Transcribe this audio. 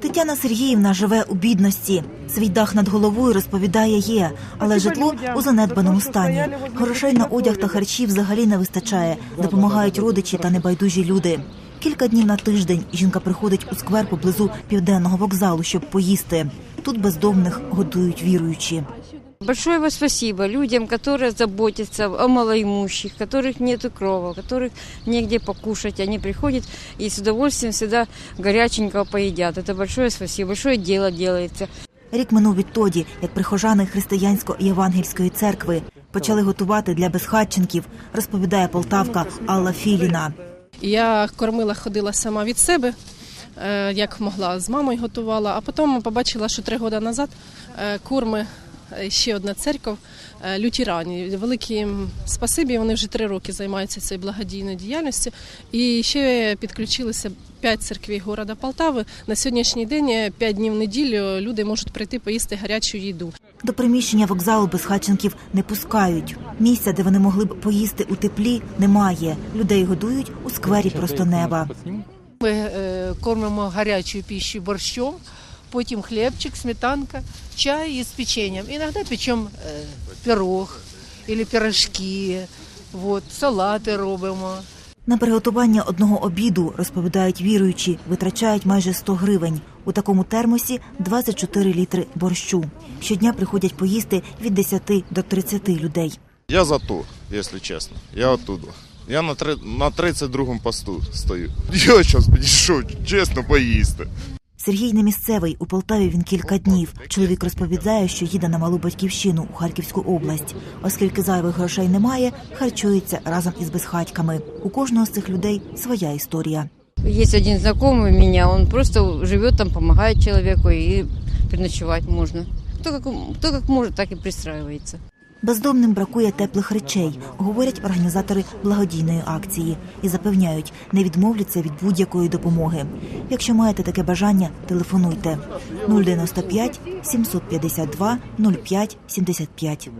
Тетяна Сергіївна живе у бідності. Свій дах над головою розповідає є, але житло у занедбаному стані. Грошей на одяг та харчі взагалі не вистачає. Допомагають родичі та небайдужі люди. Кілька днів на тиждень жінка приходить у сквер поблизу південного вокзалу, щоб поїсти. Тут бездомних годують віруючі. Большое вам спасибо людям, которые заботятся о малоимущих, которых нет крова, которых негде покушать. Они приходят и с удовольствием всегда горяченького поедят. Это большое спасибо, большое дело делается. Рік минув відтоді, як прихожани християнсько-євангельської церкви почали готувати для безхатченків, розповідає полтавка Алла Філіна. Я кормила, ходила сама від себе, е, як могла, з мамою готувала, а потім побачила, що три роки назад е, курми е, ще одна церква е, лютерані. Великі їм спасибі, вони вже три роки займаються цією благодійною діяльністю. І ще підключилися п'ять церквей города Полтави. На сьогоднішній день п'ять днів в неділю люди можуть прийти поїсти гарячу їду. До приміщення вокзалу безхатченків не пускають. Місця, де вони могли б поїсти у теплі, немає. Людей годують у сквері просто неба. Ми е, кормимо гарячою пищею борщом, потім хлібчик, сметанка, чай із печеньем. Іноді печемо е, пирог або пирожки, вот, салати робимо. На приготування одного обіду, розповідають віруючі, витрачають майже 100 гривень. У такому термосі 24 літри борщу. Щодня приходять поїсти від 10 до 30 людей. Я за то, если честно. Я оттуда. Я на, три, на 32-му посту стою. Я зараз підійшов, чесно, поїсти. Сергій не місцевий. У Полтаві він кілька днів. Чоловік розповідає, що їде на малу батьківщину у Харківську область. Оскільки зайвих грошей немає, харчується разом із безхатьками. У кожного з цих людей своя історія. Есть один знакомый у меня, он просто живет там, помогает человеку и переночевать можно. Кто как, кто как может, так и пристраивается. Бездомним бракує теплих речей, говорять організатори благодійної акції і запевняють, не відмовляться від будь-якої допомоги. Якщо маєте таке бажання, телефонуйте 095 752 05 75.